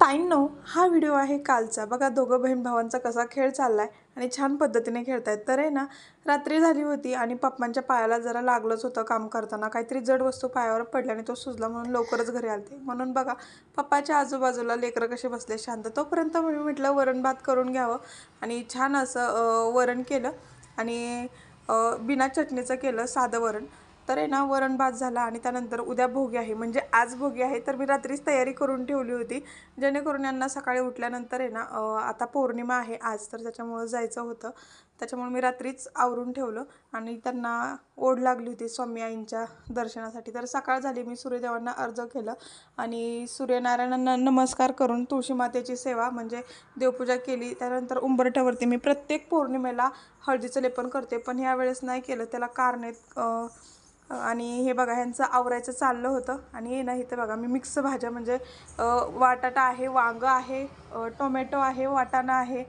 ताईंनो हा व्हिडिओ आहे कालचा. बघा दोघं बहीण भावांचा कसा खेळ चालला आहे आणि छान पद्धतीने खेळतायत. तर आहे ना रात्री झाली होती आणि पप्पांच्या पायाला जरा लागलंच होतं काम करताना. काहीतरी जड वस्तू पायावर पडल्याने तो सुजला म्हणून लवकरच घरी आलते. म्हणून बघा पप्पाच्या आजूबाजूला लेकरं कसे बसले? शांत. तोपर्यंत मी म्हटलं वरण भात करून घ्यावं. आणि छान असं वरण केलं. आणि बिना चटणीचं केलं साधं वरण. तर आहे ना वरण भात झाला आणि त्यानंतर उद्या भोगी आहे. म्हणजे आज भोगी आहे तर मी रात्रीच तयारी करून ठेवली होती. जेणेकरून यांना सकाळी उठल्यानंतर आहे ना आता पौर्णिमा आहे आज तर त्याच्यामुळं जायचं होतं. त्याच्यामुळे मी रात्रीच आवरून ठेवलं आणि त्यांना ओढ लागली होती स्वामी आईंच्या दर्शनासाठी. तर सकाळ झाली मी सूर्यदेवांना अर्ज केलं आणि सूर्यनारायणांना नमस्कार करून तुळशी मातेची सेवा म्हणजे देवपूजा केली. त्यानंतर उंबरठ्यावरती मी प्रत्येक पौर्णिमेला हळदीचं लेपन करते. पण ह्यावेळेस नाही केलं. त्याला कारण आहेत आणि हे बघा ह्यांचं आवरायचं चाललं होतं. आणि हे नाही तर बघा मी मिक्स भाज्या म्हणजे वाटाटा आहे वांगं आहे टोमॅटो आहे वाटाणा आहे.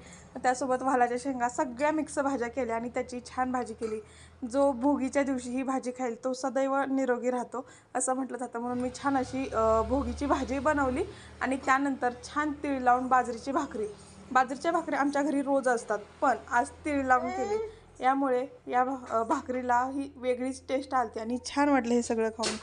त्यासोबत वालाच्या शेंगा सगळ्या मिक्स भाज्या केल्या आणि त्याची छान भाजी केली. जो भोगीच्या दिवशी ही भाजी खाईल तो सदैव निरोगी राहतो असं म्हटलं जातं. म्हणून मी छान अशी भोगीची भाजी बनवली आणि त्यानंतर छान तीळ लावून बाजरीची भाकरी. बाजरीच्या भाकरी आमच्या घरी रोज असतात पण आज तीळ लावून केली. यामुळे या भा भाकरीला ही वेगळीच टेस्ट आलती आणि छान वाटलं हे सगळं खाऊन.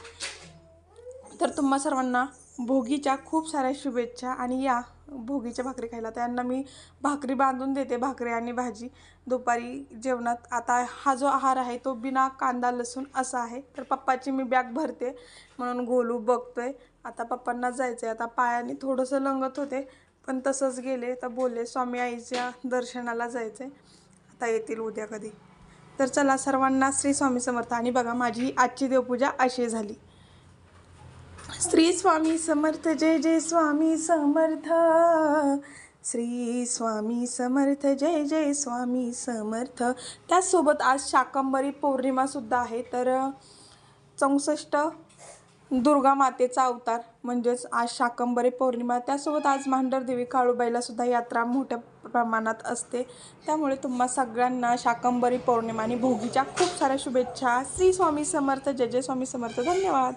तर तुम्हा सर्वांना भोगीच्या खूप साऱ्या शुभेच्छा आणि या भोगीच्या भाकरी खायला. त्यांना मी भाकरी बांधून देते भाकरी आणि भाजी. दुपारी जेवणात आता हा जो आहार आहे तो बिना कांदा लसूण असा आहे. तर पप्पाची मी बॅग भरते म्हणून गोलू बघतोय. आता पप्पांना जायचं आहे आता पायाने थोडंसं लंगत होते पण तसंच गेले. तर बोलले स्वामी आईच्या दर्शनाला जायचं आहे आता येतील उद्या कधी. तर चला सर्वांना श्री स्वामी समर्थ. आणि बघा माझी आजची देवपूजा अशी झाली. श्री स्वामी समर्थ जय जय स्वामी समर्थ. श्री स्वामी समर्थ जय जय स्वामी समर्थ. त्याचसोबत आज शाकंबरी पौर्णिमासुद्धा आहे. तर चौसष्ट दुर्गा मातेचा अवतार म्हणजेच आज शाकंबरी पौर्णिमा. त्यासोबत आज मांढरदेवी काळूबाईला सुद्धा यात्रा मोठ्या प्रमाणात असते. त्यामुळे तुम्हा सगळ्यांना शाकंबरी पौर्णिमा आणि भोगीच्या खूप साऱ्या शुभेच्छा. श्री स्वामी समर्थ जय जय स्वामी समर्थ. धन्यवाद.